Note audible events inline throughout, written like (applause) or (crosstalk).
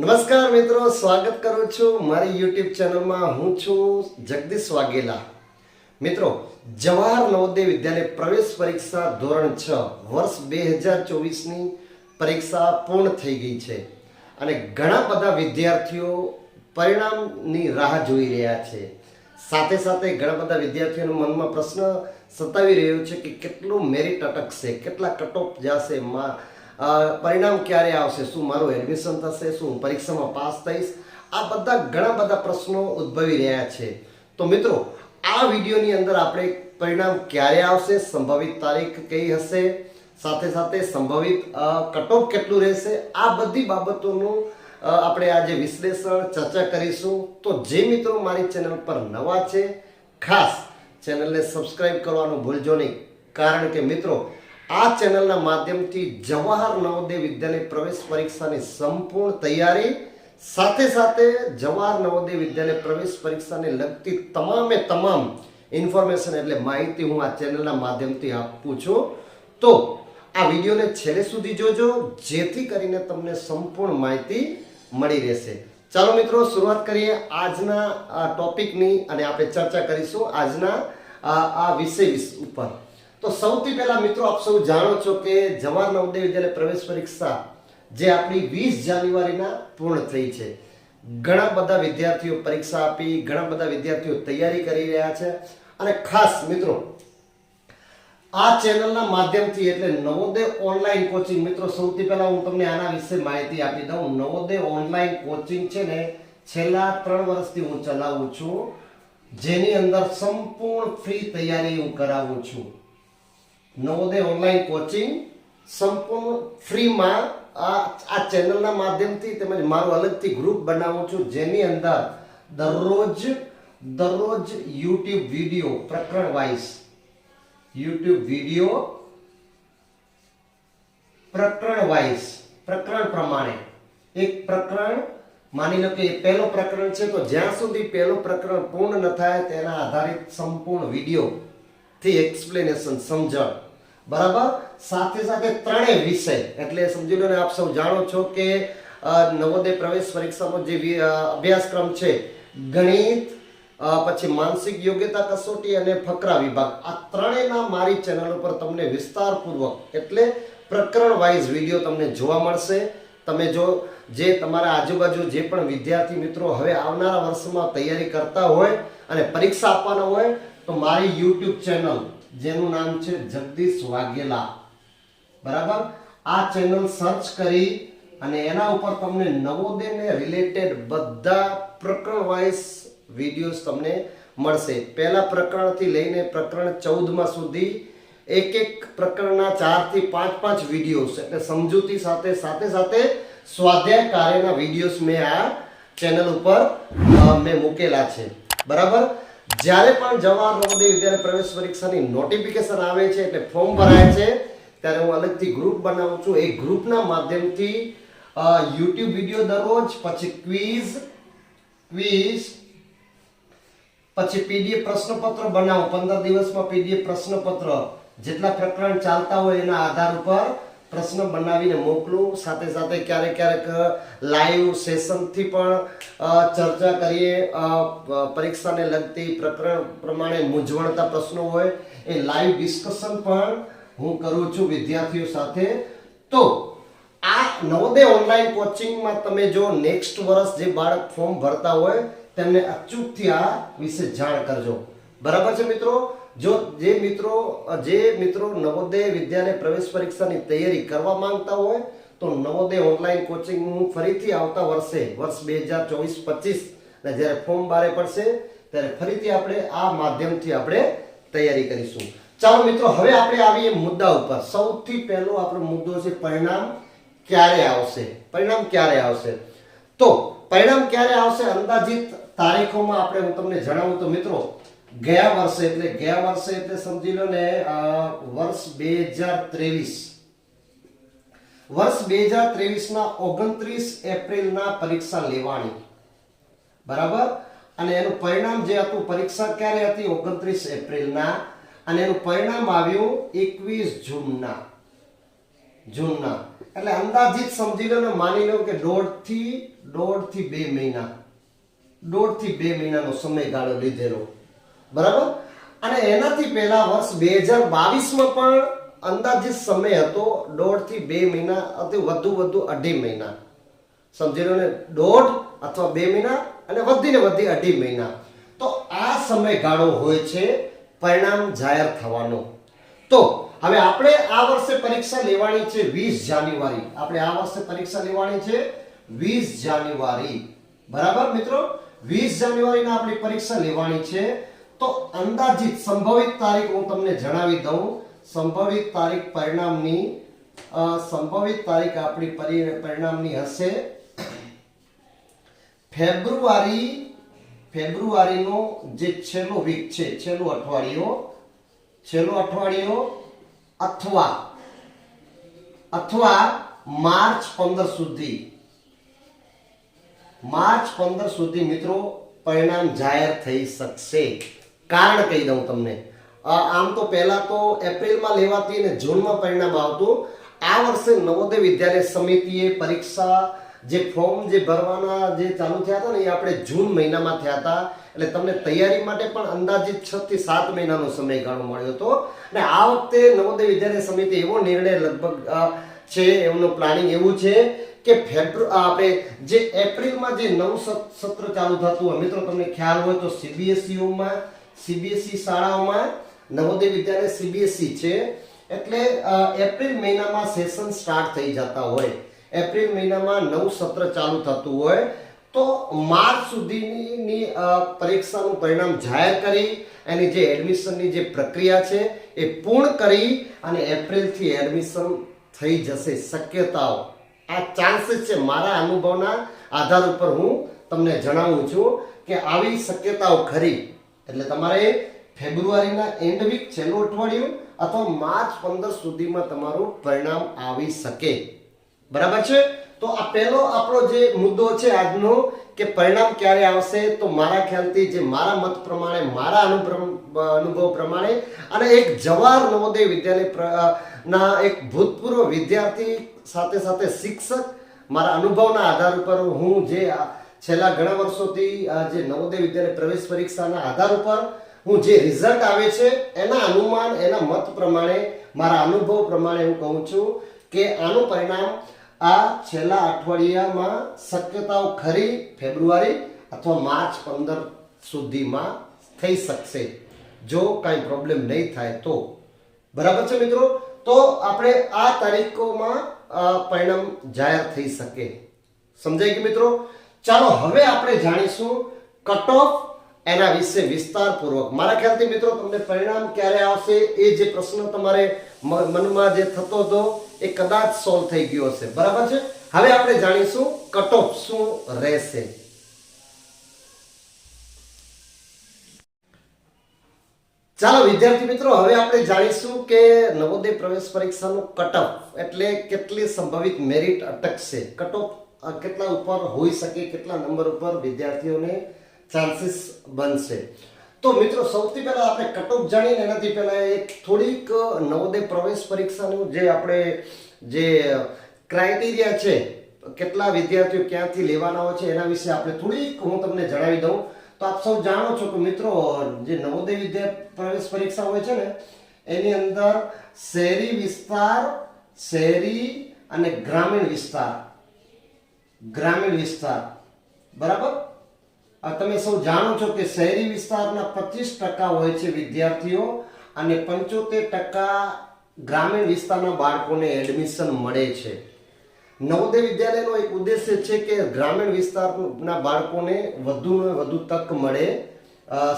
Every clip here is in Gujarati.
નમસ્કાર મિત્રો, સ્વાગત કરું છું મારી યુટ્યુબ ચેનલમાં હું છું જગદીશ વાઘેલા. મિત્રો, જવાહર નવોદય વિદ્યાલય પ્રવેશ પરીક્ષા ધોરણ છ, વર્ષ બે હજાર ચોવીસની પરીક્ષા પૂર્ણ થઈ ગઈ છે અને ઘણા બધા વિદ્યાર્થીઓ પરિણામની રાહ જોઈ રહ્યા છે. સાથે સાથે ઘણા બધા વિદ્યાર્થીઓના મનમાં પ્રશ્ન સતાવી રહ્યો છે કે કેટલું મેરિટ અટકશે, કેટલા કટઓફ જશે માં પરિણામ ક્યારે આવશે? શું મારું એડમિશન થશે? શું હું પરીક્ષામાં પાસ થઈશ? આ બધા ઘણા બધા પ્રશ્નો ઉદ્ભવી રહ્યા છે. તો મિત્રો, આ વિડીયોની અંદર આપણે પરિણામ ક્યારે આવશે? સંભવિત તારીખ કઈ હશે? સાથે સાથે સંભવિત કટઓફ કેટલું રહેશે? આ બધી બાબતોનું આપણે આજે વિશ્લેષણ, ચર્ચા કરીશું. તો જે મિત્રો મારી ચેનલ પર નવા છે, ખાસ ચેનલને સબસ્ક્રાઈબ કરવાનું ભૂલજો નહીં. કારણ કે મિત્રો આ ચેનલના માધ્યમથી જવાહર નવોદય વિદ્યાલય પ્રવેશ પરીક્ષાની સંપૂર્ણ તૈયારી, સાથે સાથે જવાહર નવોદય વિદ્યાલય પ્રવેશ પરીક્ષાને લગતી તમામે તમામ ઇન્ફોર્મેશન એટલે માહિતી હું આ ચેનલના માધ્યમથી આપું છું. તો આ વિડીયોને છેલ્લે સુધી જોજો, જેથી કરીને તમને સંપૂર્ણ માહિતી મળી રહેશે. ચાલો મિત્રો, શરૂઆત કરીએ આજના ટોપિકની અને આપણે ચર્ચા કરીશું આજના, આ વિષય વિષ- ઉપર. તો સૌથી પહેલા મિત્રો આપ સૌ જાણો છો કે જવાહર નવોદય વિદ્યાલય પ્રવેશ પરીક્ષા જે આપણી વીસ જાન્યુઆરીના પૂર્ણ થઈ છે. ઘણા બધા વિદ્યાર્થીઓ પરીક્ષા આપી, ઘણા બધા વિદ્યાર્થીઓ તૈયારી કરી રહ્યા છે. અને ખાસ મિત્રો, આ ચેનલના માધ્યમથી એટલે નવોદય ઓનલાઈન કોચિંગ, મિત્રો સૌથી પહેલા હું તમને આના વિશે માહિતી આપી દઉં. નવોદય ઓનલાઈન કોચિંગ છે ને છેલ્લા ત્રણ વર્ષથી હું ચલાવું છું. જેની અંદર સંપૂર્ણ ફ્રી તૈયારી હું કરાવું છું. નવોદય ઓનલાઈન કોચિંગ સંપૂર્ણ ફ્રીમાં આ આ ચેનલના માધ્યમથી તેમજ મારું અલગથી ગ્રુપ બનાવું છું, જેની અંદર દરરોજ દરરોજ યુટ્યુબ વીડિયો પ્રકરણ વાઇઝ યુટ્યુબ વીડિયો પ્રકરણ વાઇઝ પ્રકરણ પ્રમાણે. એક પ્રકરણ, માની લો કે પહેલો પ્રકરણ છે, તો જ્યાં સુધી પહેલો પ્રકરણ પૂર્ણ ન થાય તેના આધારિત સંપૂર્ણ વીડિયો થી એક્સપ્લેનેશન સમજણ. બરાબર? સાથે સાથે ત્રણેય વિષય. એટલે સમજી લો ને આપ સૌ જાણો છો કે નવોદય પ્રવેશ પરીક્ષાનો જે અભ્યાસક્રમ છે, ગણિત પછી માનસિક યોગ્યતા કસોટી અને ફકરા વિભાગ. આ ત્રણેયના મારી ચેનલ ઉપર તમને વિસ્તારપૂર્વક એટલે પ્રકરણ વાઇઝ વીડિયો તમને જોવા મળશે. તમે જો, જે તમારા આજુબાજુ જે પણ વિદ્યાર્થી મિત્રો હવે આવનારા વર્ષમાં તૈયારી કરતા હોય અને પરીક્ષા આપવાના હોય, તો મારી યુટ્યુબ ચેનલ જેનું નામ છે જગદીશ વાઘેલા. બરાબર? આ ચેનલ સર્ચ કરી અને એના ઉપર તમને નવોદયને રિલેટેડ બધા પ્રકરણ વાઇઝ વિડીયોઝ તમને મળશે. પહેલા પ્રકરણથી લઈને પ્રકરણ ચૌદમાં સુધી એક એક પ્રકરણના ચારથી પાંચ પાંચ વિડીયોઝ એટલે સમજૂતી સાથે સાથે સાથે સ્વાધ્યાય કાર્યના વિડીયોઝ મેં આ ચેનલ ઉપર મેં મૂકેલા છે. બરાબર? જ્યારે પણ જવાહર નવોદય વિદ્યાલય પ્રવેશ પરીક્ષાની નોટિફિકેશન આવે છે એટલે ફોર્મ ભરાય છે, ત્યારે હું અલગથી ગ્રુપ બનાવું છું. એ ગ્રુપના માધ્યમથી યુટ્યુબ વીડિયો દરરોજ, પછી ક્વિઝ ક્વિઝ પછી પીડીએફ પ્રશ્નપત્ર બનાવો. પંદર દિવસમાં પીડીએફ પ્રશ્નપત્ર. જેટલા પ્રકરણ ચાલતા હોય એના આધાર ઉપર પ્રશ્ન બનાવીને મોકલું. સાથે સાથે ક્યારેક ક્યારેક લાઈવ સેશનથી પણ ચર્ચા કરીએ. પરીક્ષાને લગતી પ્રમાણે મૂંઝવણતા પ્રશ્નો હોય એ લાઈવ ડિસ્કશન પણ હું કરું છું વિદ્યાર્થીઓ સાથે. તો, આ નવોદય ઓનલાઈન કોચિંગમાં તમે જો નેક્સ્ટ વર્ષ જે બાળક ફોર્મ ભરતા હોય, તેમને અચૂકથી આ વિશે જાણ કરજો. બરાબર છે મિત્રો? જો જે મિત્રો જે મિત્રો નવોદય વિદ્યાલય પ્રવેશ પરીક્ષાની તૈયારી કરવા માંગતા હોય, તો નવોદય ઓનલાઈન કોચિંગનું ફરીથી આવતા વર્ષે, વર્ષ બે હજાર ચોવીસ પચીસ ને જ્યારે ફોર્મ બારે પડશે, ત્યારે ફરીથી આપણે આ માધ્યમથી આપણે તૈયારી કરીશું. ચાલો મિત્રો, હવે આપણે આવીએ મુદ્દા ઉપર. સૌથી પહેલો આપણો મુદ્દો છે પરિણામ ક્યારે આવશે? પરિણામ ક્યારે આવશે? તો પરિણામ ક્યારે આવશે અંદાજિત તારીખોમાં આપણે હું તમને જણાવું તો મિત્રો ગયા વર્ષે એટલે ગયા વર્ષે એટલે સમજી લો ને વર્ષ બે હજાર ત્રેવીસ. વર્ષ બે હજાર ત્રેવીસના ઓગણત્રીસ એપ્રિલના પરીક્ષા લેવાની. બરાબર? અને એનું પરિણામ જે હતું, પરીક્ષા ક્યારે હતી? ઓગણત્રીસ એપ્રિલના. અને એનું પરિણામ આવ્યું એકવીસ જૂનના. જૂનના. એટલે અંદાજિત સમજી લો ને, માની લો કે દોઢથી દોઢથી બે મહિના. દોઢથી બે મહિનાનો સમયગાળો લીધેલો. બરાબર? અને એનાથી પહેલા વર્ષ બે હજાર બાવીસમાં પણ અંદાજિત સમય હતો દોઢથી બે મહિના, અતિ વધુ વધુ અઢી મહિના. સમજી લો ને, દોઢ અથવા બે મહિના અને વધીને વધી અઢી મહિના. તો આ સમયગાળો હોય છે પરિણામ જાહેર થવાનો. તો હવે આપણે આ વર્ષે પરીક્ષા લેવાની છે વીસ જાન્યુઆરી. આપણે આ વર્ષે પરીક્ષા લેવાની છે વીસ જાન્યુઆરી. બરાબર મિત્રો? વીસ જાન્યુઆરીના આપણી પરીક્ષા લેવાની છે તો અંદાજિત સંભવિત તારીખ હું તમને જણાવી દઉં. સંભવિત તારીખ પરિણામની સંભવિત તારીખ આપણી પરી- પરિણામની હશે ફેબ્રુઆરી, ફેબ્રુઆરીનો જે છેલ્લો વીક છે, છેલ્લો અઠવાડિયો છેલ્લો અઠવાડિયો અથવા અથવા માર્ચ પંદર સુધી. માર્ચ પંદર સુધી મિત્રો પરિણામ જાહેર થઈ શકશે. કારણ કહી દઉં તમને. આમ તો પહેલા તો એપ્રિલમાં લેવાતી અને જૂનમાં પરિણામ આવતું. આ વર્ષે નવોદય વિદ્યાલય સમિતિએ પરીક્ષા જે ફોર્મ જે ભરવાના જે ચાલુ થયા હતા ને એ આપણે જૂન મહિનામાં થયા હતા. એટલે તમને તૈયારી માટે પણ અંદાજિત છ થી સાત મહિનાનો સમયગાળો મળ્યો હતો. અને આ વખતે નવોદય વિદ્યાલય સમિતિ એવો નિર્ણય લગભગ છે, એમનું પ્લાનિંગ એવું છે કે ફેબ્રુ આપણે જે એપ્રિલમાં જે નવું સત- સત્ર ચાલુ થતું મિત્રો, તમને ખ્યાલ હોય તો સીબીએસઈઓમાં સીબીએસઈ શાળાઓમાં નવોદય વિદ્યાલય સીબીએસઈ છે. એટલે એપ્રિલ મહિનામાં સેશન સ્ટાર્ટ થઈ જતા હોય. એપ્રિલ મહિનામાં નવું સત્ર ચાલુ થતું હોય. તો માર્ચ સુધીની પરીક્ષાનું પરિણામ જાહેર કરી એની જે એડમિશનની જે પ્રક્રિયા છે એ પૂર્ણ કરી અને એપ્રિલથી એડમિશન થઈ જશે શક્યતાઓ. આ ચાન્સીસ છે મારા અનુભવના આધાર ઉપર હું તમને જણાવું છું કે આવી શક્યતાઓ ખરી. એટલે તમારે ફેબ્રુઆરીના એન્ડ વીક છેલ્લું અઠવાડિયું અથવા માર્ચ પંદર સુધીમાં તમારું પરિણામ આવી શકે. બરાબર છે? તો આ પહેલો આપણો જે મુદ્દો છે આજનો કે પરિણામ ક્યારે આવશે, તો મારા ખ્યાલથી જે મારા મત પ્રમાણે, મારા અનુભવ પ્રમાણે અને એક જવાહર નવોદય વિદ્યાલય ના એક ભૂતપૂર્વ વિદ્યાર્થી સાથે સાથે શિક્ષક, મારા અનુભવના આધાર ઉપર હું જે છેલ્લા ઘણા વર્ષોથી આ જે નવોદય વિદ્યાલય પ્રવેશ પરીક્ષાના આધાર ઉપર હું જે રિઝલ્ટ આવે છે, એના અનુમાન, એના મત પ્રમાણે, મારા અનુભવ પ્રમાણે હું કહું છું કે આનું પરિણામ આ છેલ્લા અઠવાડિયામાં શક્યતાઓ ખરી ફેબ્રુઆરી અથવા માર્ચ પંદર સુધીમાં થઈ શકશે. જો કાંઈ પ્રોબ્લેમ નહીં થાય તો. બરાબર છે મિત્રો? તો આપણે આ તારીખોમાં પરિણામ જાહેર થઈ શકે. સમજાય કે મિત્રો? ચાલો હવે આપણે જાણીશું કટ ઓફ એના વિશે વિસ્તારપૂર્વક. મારા ખ્યાલથી મિત્રો તમને પરિણામ ક્યારે આવશે એ જે પ્રશ્ન તમારે મનમાં જે થતો હતો એ કદાચ સોલ્વ થઈ ગયો હશે. બરાબર છે? હવે આપણે જાણીશું કટ ઓફ શું રહેશે. ચાલો વિદ્યાર્થી મિત્રો, હવે આપણે જાણીશું કે નવોદય પ્રવેશ પરીક્ષાનું કટઓફ એટલે કેટલી સંભવિત મેરિટ અટકશે. કટઓફ કેટલા ઉપર હોઈ શકે, કેટલા નંબર ઉપર વિદ્યાર્થીઓને ચાન્સીસ બનશે. તો મિત્રો, સૌથી પહેલા આપણે કટઓફ જાણીને એનાથી પહેલાં એક થોડીક નવોદય પ્રવેશ પરીક્ષાનું જે આપણે, જે ક્રાઇટેરિયા છે, કેટલા વિદ્યાર્થીઓ ક્યાંથી લેવાના હોય છે, એના વિશે આપણે થોડીક હું તમને જણાવી દઉં. તો આપ સૌ જાણો છો કે મિત્રો, જે નવોદય વિદ્યા પ્રવેશ પરીક્ષા હોય છે ને, એની અંદર શહેરી વિસ્તાર, શહેરી અને ગ્રામીણ વિસ્તાર. ગ્રામીણ વિસ્તાર. બરાબર? તમે સૌ જાણો છો કે શહેરી વિસ્તારના પચીસ ટકા હોય છે વિદ્યાર્થીઓ અને પંચોતેર ટકા ગ્રામીણ વિસ્તારના બાળકોને એડમિશન મળે છે. નવોદય વિદ્યાલયનો એક ઉદ્દેશ્ય છે કે ગ્રામીણ વિસ્તારના બાળકોને વધુને વધુ તક મળે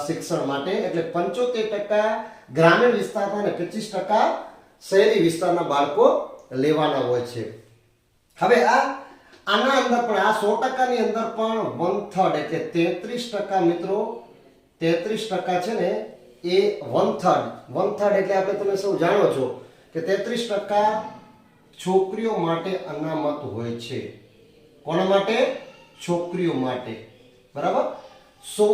શિક્ષણ માટે. એટલે પંચોતેર ટકા ગ્રામીણ વિસ્તારના અને પચીસ ટકા શહેરી વિસ્તારના બાળકો લેવાના હોય છે. હવે આ આના અંદર પણ આ સો ટકાની અંદર પણ વન થર્ડ એટલે તેત્રીસ ટકા મિત્રો, તેત્રીસ ટકા છે ને એ વન થર્ડ વન થર્ડ એટલે આપણે તમે સૌ જાણો છો કે તેત્રીસ ટકા છોકરીઓ માટે અનામત હોય છે. કોના માટે? છોકરીઓ માટે. બરાબર? સો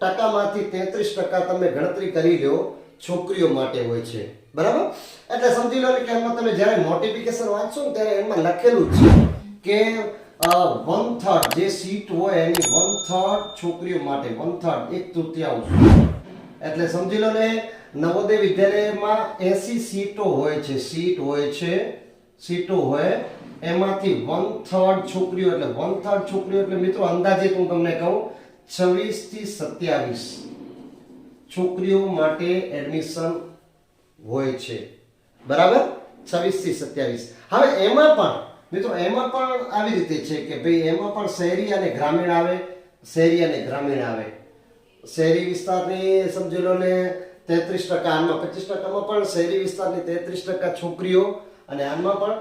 ટકામાંથી તેત્રીસ ટકા તમે ગણતરી કરી લો, છોકરીઓ માટે હોય છે. બરાબર? એટલે સમજી લો કે એમાં તમે જ્યારે નોટિફિકેશન વાંચશો ને ત્યારે એમાં લખેલું જ છે. કે વન થર્ડ જે સીટ હોય એની વન થર્ડ છોકરીઓ માટે વન થર્ડ એક તૃતીયાંશ. એટલે સમજી લો ને, નવોદય વિદ્યાલયમાં એસી સીટો હોય છે, સીટ હોય છે, સીટો હોય, એમાંથી વન થર્ડ છોકરીઓ, એટલે વન થર્ડ છોકરીઓ, એટલે મિત્રો અંદાજે હું તમને કહું, છવ્વીસથી સત્યાવીસ છોકરીઓ માટે એડમિશન હોય છે. બરાબર? છવ્વીસથી સત્યાવીસ. હવે એમાં પણ મિત્રો એમાં પણ આવી રીતે છે કે ભાઈ એમાં પણ શહેરી અને ગ્રામીણ આવે, શહેરી અને ગ્રામીણ આવે. શહેરી વિસ્તારની સમજી લો ને તેત્રીસ ટકા, આમાં પચીસ ટકામાં પણ શહેરી વિસ્તારની તેત્રીસ ટકા છોકરીઓ અને આમાં પણ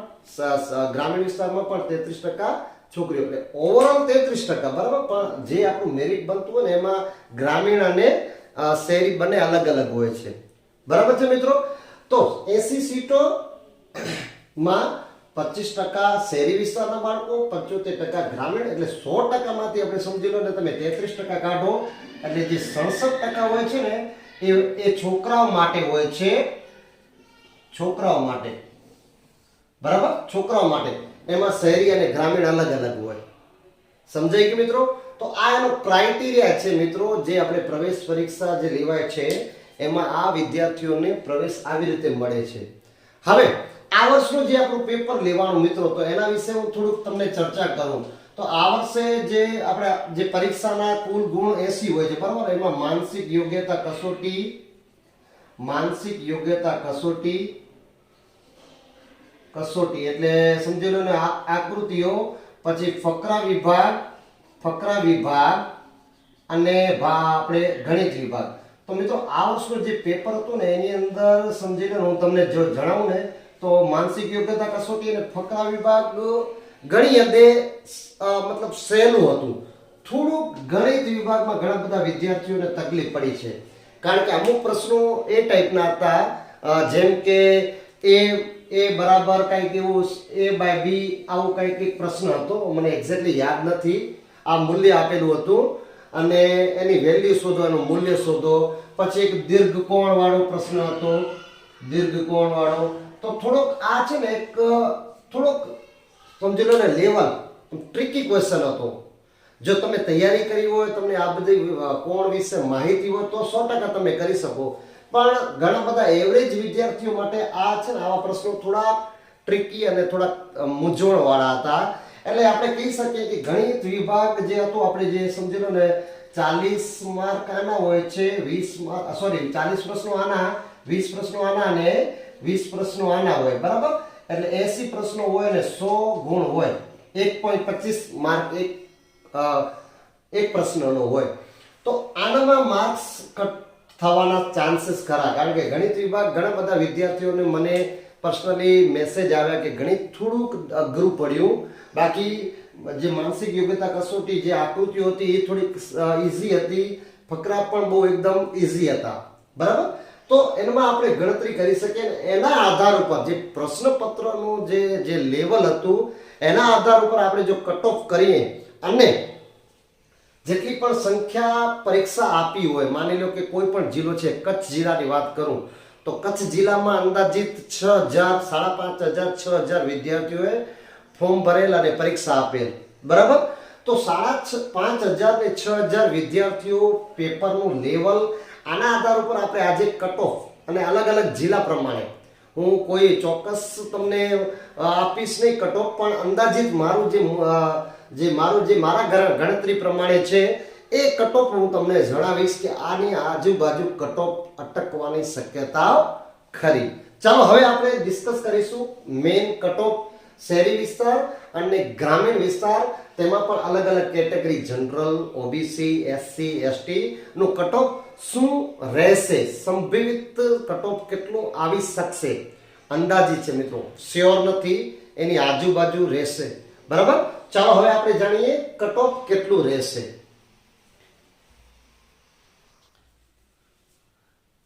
ગ્રામીણ વિસ્તારમાં પણ તેત્રીસ ટકા છોકરીઓ. એટલે ઓવરઓલ તેત્રીસ ટકા, બરાબર? પણ જે આપણું મેરિટ બનતું હોય ને, એમાં ગ્રામીણ અને શહેરી બંને અલગ અલગ હોય છે. બરાબર છે મિત્રો? તો એસી સીટો માં પચીસ ટકા શહેરી વિસ્તારના બાળકો, પંચોતેર ટકા ગ્રામીણ, એટલે સો ટકામાંથી આપણે સમજી લો ને તમે તેત્રીસ ટકા કાઢો, એટલે જે સડસઠ ટકા હોય છે ને, એ એ છોકરાઓ માટે હોય છે, છોકરાઓ માટે, બરાબર? છોકરાઓ માટે. એમાં શહેરી અને ગ્રામીણ અલગ અલગ હોય. સમજાય કે મિત્રો? તો આ એનો ક્રાઇટેરિયા છે મિત્રો, જે આપણે પ્રવેશ પરીક્ષા જે લેવાય છે, એમાં આ વિદ્યાર્થીઓને પ્રવેશ આવી રીતે મળે છે. હવે આ વર્ષનું જે આપણું પેપર લેવાનું મિત્રો, તો એના વિશે હું થોડુંક તમને ચર્ચા કરું. તો આ વર્ષે જે આપણે જે પરીક્ષાના કુલ ગુણ એસી હોય છે, બરાબર? એમાં માનસિક યોગ્યતા કસોટી, માનસિક યોગ્યતા કસોટી કસોટી એટલે સમજી લો ને આકૃતિઓ, પછી ફકરા વિભાગ ફકરા વિભાગ અને આપણે ગણિત વિભાગ. તો મિત્રો, આ વર્ષનું જે પેપર હતું ને, એની અંદર સમજી લો હું તમને જો જણાવું ને તો માનસિક યોગ્યતા કસોટી અને ફકરા વિભાગ ઘણી હદે મતલબ સહેલું હતું. થોડુંક ગણિત વિભાગમાં ઘણા બધા વિદ્યાર્થીઓને તકલીફ પડી છે. કારણ કે અમુક પ્રશ્નો એ ટાઈપના હતા જેમ કે એ એ બરાબર કંઈક એવું, એ બાય બી આવું કંઈક એક પ્રશ્ન હતો. મને એક્ઝેક્ટલી યાદ નથી. આ મૂલ્ય આપેલું હતું. અને એની વેલ્યુ શોધો, એનું મૂલ્ય શોધો. પછી એક દીર્ઘ કોણ વાળો પ્રશ્ન હતો. દીર્ઘ કોણ વાળો તો થોડોક આ છે ને એક થોડોક સમજી લો ને લેવલ ટ્રિકી ક્વેશ્ચન હતો. જો તમે તૈયારી કરી હોય, તમને આ બધી કોણ વિશે માહિતી હોય તો સો ટકા તમે કરી શકો. પણ ઘણા બધા એવરેજ વિદ્યાર્થીઓ માટે આ છે ને, આવા પ્રશ્નો થોડા ટ્રિકી અને થોડા મૂંઝવણવાળા હતા. એટલે આપણે કહી શકીએ કે ગણિત વિભાગ જે હતો, આપણે જે સમજી લો ને, ચાલીસ માર્ક આના હોય છે, વીસ માર્ક સોરી ચાલીસ પ્રશ્નો આના, વીસ પ્રશ્નો આના અને વીસ પ્રશ્નો આના હોય, બરાબર? એટલે એસી પ્રશ્નો હોય અને સો ગુણ હોય. એક પોઈન્ટ પચીસ માર્ક એક એક પ્રશ્નનો હોય. તો આનામાં માર્ક્સ કટ થવાના ચાન્સીસ ખરા. કારણ કે ગણિત વિભાગ ઘણા બધા વિદ્યાર્થીઓને મને પર્સનલી મેસેજ આવ્યા કે ગણિત થોડુંક અઘરું પડ્યું. બાકી જે માનસિક યોગ્યતા કસોટી જે આકૃતિઓ હતી એ થોડીક ઇઝી હતી. ફકરા પણ બહુ એકદમ ઇઝી હતા. બરાબર? તો એમાં આપણે ગણતરી કરી શકીએ ને એના આધાર ઉપર જે પ્રશ્નપત્રનું જે જે લેવલ હતું, એના આધાર ઉપર આપણે જો કટ ઓફ કરીએ અને જેટલી પણ સંખ્યા પરીક્ષા આપી હોય, માની લો કે કોઈ પણ જિલ્લો છે, કચ્છ જિલ્લાની વાત કરું, તો કચ્છ જિલ્લામાં અંદાજિત છ હજાર, સાડા પાંચ હજાર, છ હજાર વિદ્યાર્થીઓએ ફોર્મ ભરેલ અને પરીક્ષા આપેલ. બરાબર? તો સાડા પાંચ હજાર ને છ હજાર વિદ્યાર્થીઓ પેપરનું લેવલ આના આધાર ઉપર આપણે આજે કટ ઓફ અને અલગ અલગ જિલ્લા પ્રમાણે હું કોઈ ચોક્કસ તમને આપીશ નહીં કટ ઓફ પણ અંદાજિત મારું જે જે મારું જે મારા ગણતરી પ્રમાણે છે, એ કટ ઓફ હું તમને જણાવીશ કે આની આજુબાજુ કટ ઓફ અટકવાની શક્યતા ખરી. ચાલો, હવે આપણે ડિસ્કસ કરીશું મેઇન કટ ઓફ શહેરી વિસ્તાર અને ગ્રામીણ વિસ્તાર. તેમાં પણ અલગ અલગ category general OBC SC ST નું કટઓફ શું રહેશે? સંભવિત કટઓફ કેટલું આવી શકશે? અંદાજી છે મિત્રો શ્યોર નથી, એની આજુબાજુ રહેશે. બરાબર? ચાલો હવે આપણે જાણીએ કટઓફ કેટલું રહેશે.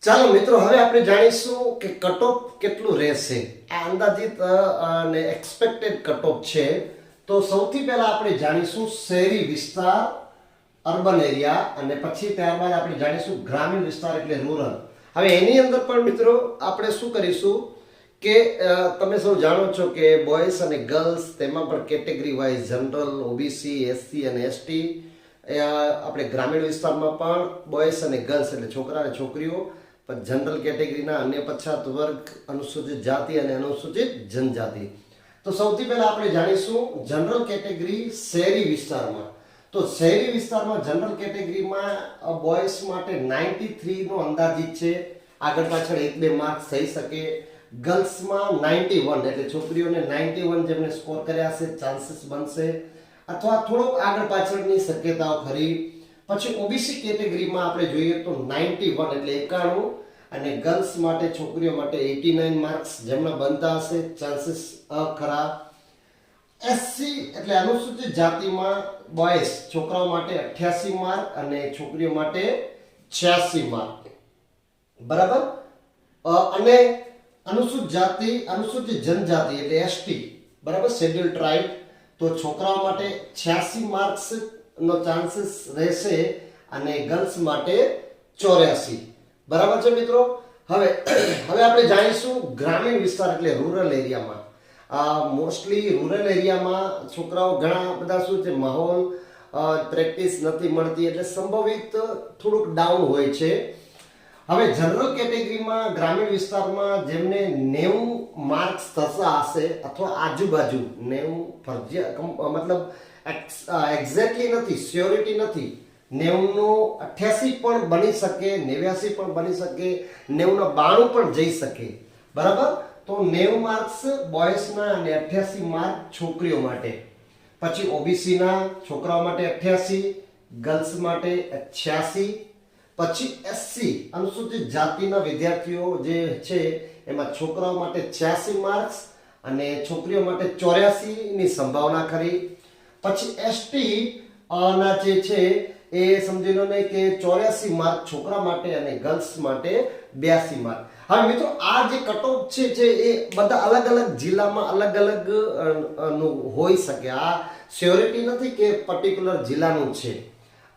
ચાલો મિત્રો, હવે આપણે જાણીશું કે કટઓફ કેટલું રહેશે. આ અંદાજિત અને એક્સપેક્ટેડ કટઓફ છે. તો સૌથી પહેલા આપણે જાણીશું શહેરી વિસ્તાર અર્બન એરિયા અને પછી ત્યારબાદ આપણે જાણીશું ગ્રામીણ વિસ્તાર એટલે રૂરલ. હવે એની અંદર પણ મિત્રો આપણે શું કરીશું કે તમે સૌ જાણો છો કે બોયઝ અને ગર્લ્સ તેમાં પણ category wise general, OBC, SC અને એસટી આપણે ગ્રામીણ વિસ્તારમાં પણ બોયઝ અને ગર્લ્સ એટલે છોકરા અને છોકરીઓ, પણ જનરલ કેટેગરીના અન્ય પછાત વર્ગ, અનુસૂચિત જાતિ અને અનુસૂચિત જનજાતિ. તો સૌથી પહેલાં આપણે જાણીશું જનરલ કેટેગરી શહેરી વિસ્તારમાં. તો શહેરી વિસ્તારમાં જનરલ કેટેગરીમાં બોયસ માટે નાઇન્ટી થ્રીનો અંદાજિત છે. આગળ પાછળ એક બે માર્ક્સ થઈ શકે. ગર્લ્સમાં 91 એટલે છોકરીઓને 91 જેમને સ્કોર કર્યા હશે ચાન્સીસ બનશે. અથવા થોડોક આગળ પાછળની શક્યતાઓ ખરી. પછી ઓબીસી કેટેગરીમાં આપણે જોઈએ તો 91 એટલે 91 અને ગર્લ્સ માટે છોકરીઓ માટે 89 માર્ક્સ જેમના બનતા હશે ચાન્સીસ ખરા. એસસી એટલે અનુસૂચિત જાતિમાં બોયઝ છોકરાઓ માટે 88 માર્ક અને છોકરીઓ માટે 86 માર્ક બરાબર? અને અનુસૂચિત જાતિ, અનુસૂચિત જનજાતિ એટલે એસટી બરાબર? શેડ્યુલ ટ્રાઇબ તો છોકરાઓ માટે 86 માર્ક્સ નો ચાન્સીસ રહેશે અને ગર્લ્સ માટે 84 બરાબર છે મિત્રો? હવે હવે આપણે જાણીશું ગ્રામીણ વિસ્તાર એટલે રૂરલ એરિયામાં મોસ્ટલી રૂરલ એરિયામાં છોકરાઓ ઘણા બધા શું છે, માહોલ પ્રેક્ટિસ નથી મળતી એટલે સંભવિત થોડુંક ડાઉન હોય છે. હવે જનરલ કેટેગરીમાં, ગ્રામીણ વિસ્તારમાં જેમને નેવું માર્ક્સ થતા હશે અથવા આજુબાજુ નેવું ફરજિયાત મતલબ એક્ઝેક્ટલી નથી સ્યોરિટી નથી, નેવુંનો અઠ્યાસી પણ બની શકે, નેવ્યાસી પણ બની શકે, નેવુંના બાણું પણ જઈ શકે. બરાબર? તો નેવું માર્ક્સ બોયઝના અને અઠ્યાસી માર્ક છોકરીઓ માટે. પછી ઓબીસીના છોકરાઓ માટે અઠ્યાસી, ગર્લ્સ માટે છ્યાસી, પછી એસસી અનુસૂચિત જાતિના વિદ્યાર્થીઓ જે છે એમાં છોકરાઓ માટે છ્યાસી માર્ક્સ અને છોકરીઓ માટે ચોર્યાસીની સંભાવના ખરી. પછી એસટી ના જે છે એ સમજી લો ને કે ચોર્યાસી માર્ક છોકરા માટે અને ગર્લ્સ માટે બ્યાસી માર્ક. હવે મિત્રો, આ જે કટઓફ છે, જે એ બધા અલગ અલગ જિલ્લામાં અલગ અલગનું હોઈ શકે. આ સ્યોરિટી નથી કે પર્ટિક્યુલર જિલ્લાનું છે.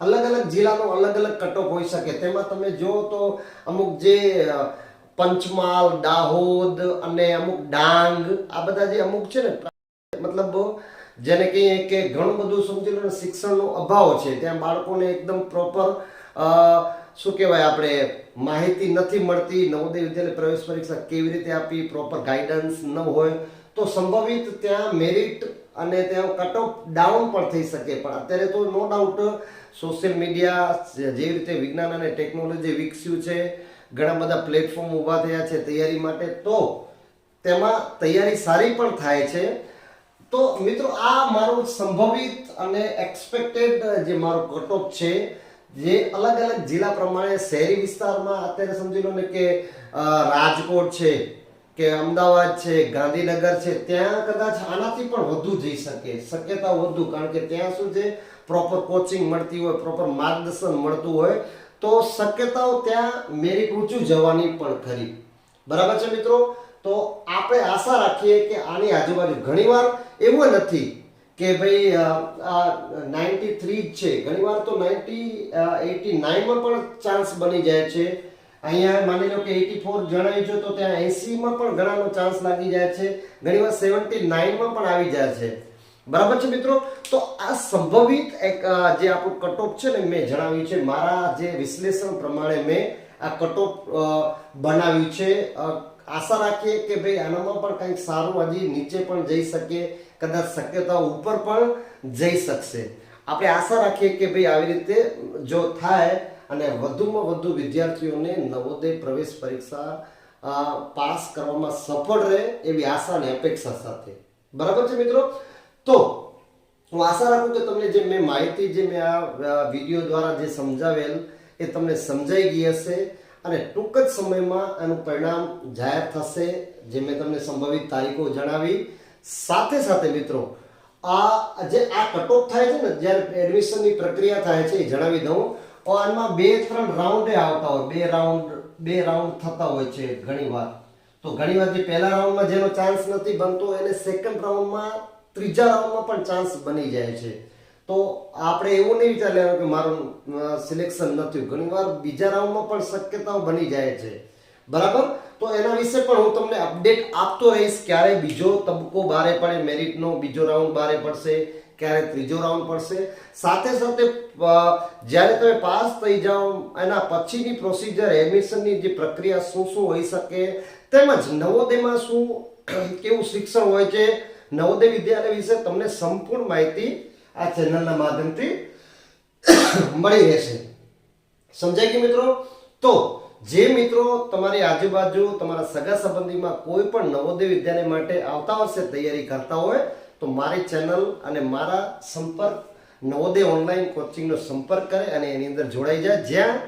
અલગ અલગ જિલ્લાનો અલગ અલગ કટઓફ હોઈ શકે. તેમાં તમે જો તો અમુક જે પંચમહાલ, દાહોદ અને અમુક ડાંગ, આ બધા જે અમુક છે ને મતલબ જેને કહીએ કે ઘણું બધું સમજી લો શિક્ષણનો અભાવ છે, ત્યાં બાળકોને એકદમ પ્રોપર શું કહેવાય આપણે, માહિતી નથી મળતી, નવોદય વિદ્યાલય પ્રવેશ પરીક્ષા કેવી રીતે આપી પ્રોપર ગાઈડન્સ ન હોય, તો સંભવિત ત્યાં મેરિટ અને ત્યાં કટ ઓફ ડાઉન પણ થઈ શકે. પણ અત્યારે તો નો ડાઉટ સોશિયલ મીડિયા જેવી રીતે વિજ્ઞાન અને ટેકનોલોજી વિકસ્યું છે, ઘણા બધા પ્લેટફોર્મ ઊભા થયા છે તૈયારી માટે, તો તેમાં તૈયારી સારી પણ થાય છે. તો મિત્રો, આ મારું સંભવિત અને એક્સપેક્ટેડ જે મારો કટઓફ છે, જે અલગ અલગ જિલ્લા પ્રમાણે શહેરી વિસ્તારમાં અત્યારે સમજી લો ને કે રાજકોટ છે, કે અમદાવાદ છે, ગાંધીનગર છે, ત્યાં કદાચ આનાથી પણ વધુ જઈ શકે, શક્યતા વધુ, કારણ કે ત્યાં શું છે પ્રોપર કોચિંગ મળતી હોય પ્રોપર માર્ગદર્શન મળતું હોય, તો શક્યતાઓ ત્યાં મેરિટ ઊંચું જવાની પણ ખરી. બરાબર છે મિત્રો? તો આપણે આશા રાખીએ કે આની આજુબાજુ ઘણીવાર એવું નથી કે ભાઈ નાઇન્ટી થ્રી જ છે. ઘણીવાર તો નાઇન્ટી એટી નાઇનમાં પણ ચાન્સ બની જાય છે. અહીંયા માની લો કે એટી ફોર જણાવી જો તો ત્યાં એસીમાં પણ ઘણાનો ચાન્સ લાગી જાય છે. ઘણીવાર સેવન્ટી નાઇનમાં પણ આવી જાય છે. બરાબર છે મિત્રો? તો આ સંભવિત એક જે આપણું કટઓફ છે ને મેં જણાવ્યું છે, મારા જે વિશ્લેષણ પ્રમાણે મેં આ કટઓફ બનાવ્યું છે. આશા રાખીએ કે ભાઈ આનામાં પણ કંઈક સારું હજી નીચે પણ જઈ શકે, કદાચ શક્યતા ઉપર પણ જઈ શકશે. આપણે આશા રાખીએ કે ભાઈ આવી રીતે જો થાય અને વધુમાં વધુ વિદ્યાર્થીઓને નવોદય પ્રવેશ પરીક્ષા પાસ કરવામાં સફળ રહે એવી આશા અને અપેક્ષા સાથે. બરાબર છે મિત્રો? તો હું આશા રાખું કે તમને જે મેં માહિતી, જે મેં આ વીડિયો દ્વારા જે સમજાવેલ, એ તમને સમજાઈ ગઈ હશે. અને ટૂંક જ સમયમાં આનું પરિણામ જાહેર થશે, જે મેં તમને સંભવિત તારીખો જણાવી. સાથે સાથે મિત્રો, આ જે આ કટઓફ થાય છે ને, જ્યારે એડમિશનની પ્રક્રિયા થાય છે એ જણાવી દઉં. આમાં બે ત્રણ રાઉન્ડે આવતા હોય. બે રાઉન્ડ બે રાઉન્ડ થતા હોય છે ઘણીવાર. તો ઘણીવાર જે પહેલા રાઉન્ડમાં જેનો ચાન્સ નથી બનતો, એને સેકન્ડ રાઉન્ડમાં ત્રીજા રાઉન્ડમાં પણ ચાન્સ બની જાય છે. તો આપણે એવું નહીં વિચાર લેવાનું કે મારું સિલેક્શન નથી ઘણીવાર બીજા રાઉન્ડમાં પણ શક્યતાઓ બની જાય છે. બરાબર? તો એના વિશે પણ હું તમને અપડેટ આપતો રહીશ ક્યારે બીજો તબક્કો બારે પડે મેરિટનો બીજો રાઉન્ડ બારે પડશે, ક્યારે ત્રીજો રાઉન્ડ પડશે. સાથે સાથે જ્યારે તમે પાસ થઈ જાઓ, એના પછીની પ્રોસિજર એડમિશનની જે પ્રક્રિયા શું શું હોઈ શકે, તેમજ નવોદયમાં શું, કેવું શિક્ષણ હોય છે, નવોદય વિદ્યાલય વિશે તમને સંપૂર્ણ માહિતી આ ચેનલના માધ્યમથી (coughs) મળી રહેશે. સમજાય કે મિત્રો? તો જે મિત્રો તમારી આજુબાજુ તમારા સગા સંબંધીમાં કોઈ પણ નવોદય વિદ્યાલય માટે આવતા વર્ષે તૈયારી કરતા હોય, તો મારી ચેનલ અને મારા સંપર્ક, નવોદય ઓનલાઈન કોચિંગનો સંપર્ક કરે અને એની અંદર જોડાઈ જાય, જ્યાં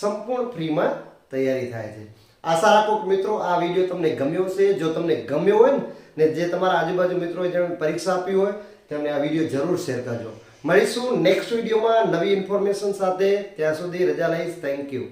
સંપૂર્ણ ફ્રીમાં તૈયારી થાય છે. આશા રાખો મિત્રો, આ વીડિયો તમને ગમ્યો હશે. જો તમને ગમ્યો હોય ને જે તમારા આજુબાજુ મિત્રોએ જેમણે પરીક્ષા આપી હોય તેમને આ વીડિયો જરૂર શેર કરજો. મળીશું નેક્સ્ટ વિડીયોમાં નવી ઇન્ફોર્મેશન સાથે. ત્યાં સુધી રજા લઈશ. Thank you